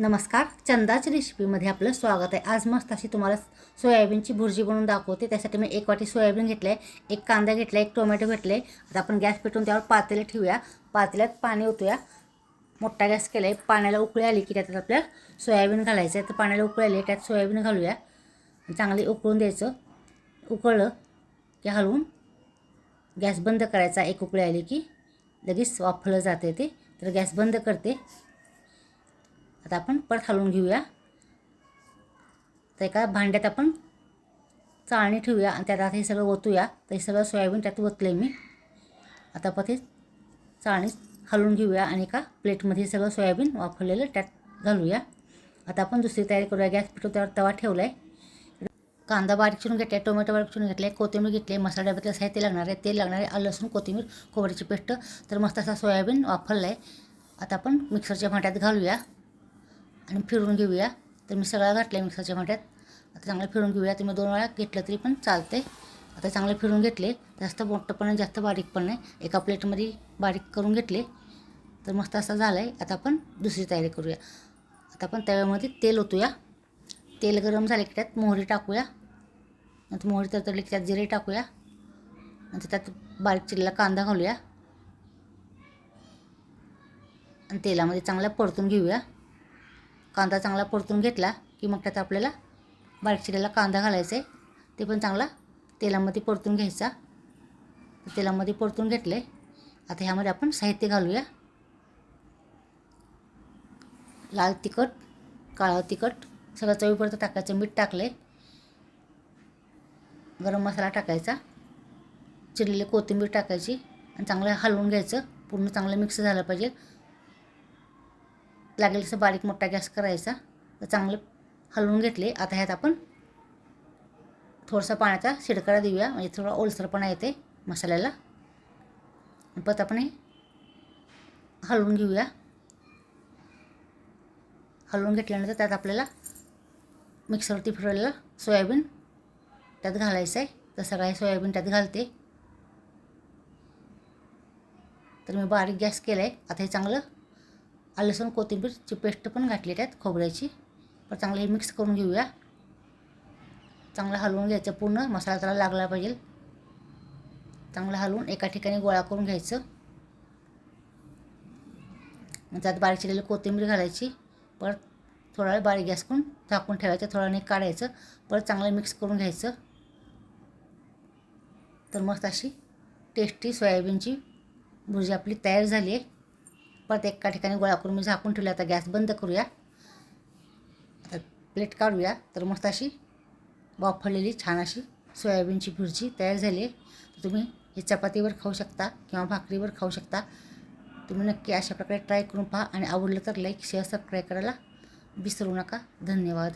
नमस्कार चंदाच रेसिपीमध्ये आपलं स्वागत आहे. आज मस्त अशी तुम्हाला सोयाबीनची भुर्जी बनवून दाखवते. त्यासाठी मी एक वाटी सोयाबीन घेतलं आहे एक कांदा घेतला आहे एक टोमॅटो घेतलं आहे आता आपण गॅस पेटवून त्यावर पातेले ठेवूया. पातेल्यात पाणी ओतूया. मोठा गॅस केला आहे पाण्याला उकळी आली की त्यात आपल्याला सोयाबीन घालायचं आहे. तर पाण्याला उकळी आली त्यात सोयाबीन घालूया. चांगली उकळून द्यायचं. उकळलं की हलवून गॅस बंद करायचा. एक उकळी आली की लगेच वाफलं जाते ते. तर गॅस बंद करते. आता आपण परत हलवून घेऊया. तर एका भांड्यात आपण चाळणी ठेवूया आणि त्यात आता हे सगळं ओतूया. तर हे सगळं सोयाबीन त्यात ओतलं आहे मी. आता परत हे चाळणी हलवून घेऊया आणि एका प्लेटमध्ये सगळं सोयाबीन वापरलेलं त्यात घालूया. आता आपण दुसरी तयारी करूया. गॅस पेटवून त्यावर तवा ठेवला आहे कांदा बारीक चिरून घेतला आहे टोमॅटो बारीक चिरून घेतला आहे कोथिंबीर घेतली आहे मसाला डब्यातलं साहित्य लागणार आहे. तेल लागणार आहे आलं लसूण कोथिंबीर खोबऱ्याची पेस्ट. तर मस्त असा सोयाबीन वापरला आहे आता आपण मिक्सरच्या भांड्यात घालूया. आणि फिरून घेऊया. तर मी सगळा घातला आहे मिक्सरच्या भांड्यात. आता चांगलं फिरून घेऊया. तुम्ही दोन वेळा घेतलं तरी पण चालते आता चांगले फिरून घेतले. जास्त मोठं पण जास्त बारीक पण नाही. एका प्लेटमध्ये बारीक करून घेतले. तर मस्त असं झालं आहे आता आपण दुसरी तयारी करूया. आता आपण तव्यामध्ये तेल ओतूया. तेल गरम झाले की त्यात मोहरी टाकूया. नंतर मोहरी तरतडली की त्यात जिरे टाकूया. नंतर त्यात बारीक चिरलेला कांदा घालूया. आणि तेलामध्ये चांगला परतून घेऊया. कांदा चांगला परतून घेतला की मग त्यात आपल्याला बारीक चिरलेला कांदा घालायचा आहे. ते पण चांगला तेलामध्ये परतून घ्यायचा. तेलामध्ये परतून घेतले. आता ह्यामध्ये आपण साहित्य घालूया. लाल तिखट काळं तिखट सगळं चवीपर्यंत टाकायचं. मीठ टाकले गरम मसाला टाकायचा. चिरलेली कोथिंबीर टाकायची. आणि चांगलं हलवून घ्यायचं. पूर्ण चांगलं मिक्स झालं पाहिजे. लागेल तसं बारीक मोठा गॅस करायचा. तर चांगलं हलवून घेतले. आता ह्यात आपण थोडासा पाण्याचा शिडकारा देऊया. म्हणजे थोडा ओलसरपणा येते मसाल्याला. परत आपण हे हलवून घेऊया. हलवून घेतल्यानंतर त्यात आपल्याला मिक्सरवरती फिरवलेलं सोयाबीन त्यात घालायचं आहे. तर सगळ्या सोयाबीन त्यात घालते. तर मी बारीक गॅस केला आहे आता हे चांगलं लसूण कोथिंबीरची पेस्ट पण घातली त्यात खोबऱ्याची. पण चांगलं हे मिक्स करून घेऊया. चांगलं हलवून घ्यायचं पूर्ण. मसाला त्याला लागला पाहिजे. चांगलं हलवून एका ठिकाणी गोळा करून घ्यायचं. त्यात बारीक चिरलेली कोथिंबीर घालायची. परत थोडा वेळ बारीक गॅस करून झाकून ठेवायचं. थोडा वेळ काढायचं. परत चांगलं मिक्स करून घ्यायचं. तर मस्त अशी टेस्टी सोयाबीनची भुर्जी आपली तयार झाली आहे. परत एका ठिकाणी गोळा करून मी झाकून ठेवलं. आता गॅस बंद करूया. आता प्लेट काढूया. तर मस्त अशी वाफळलेली छान अशी सोयाबीनची भुर्जी तयार झाली आहे. तर तुम्ही हे चपातीवर खाऊ शकता किंवा भाकरीवर खाऊ शकता. तुम्ही नक्की अशा प्रकारे ट्राय करून पहा. आणि आवडलं तर लाईक शेअर सबस्क्राईब करायला विसरू नका. धन्यवाद.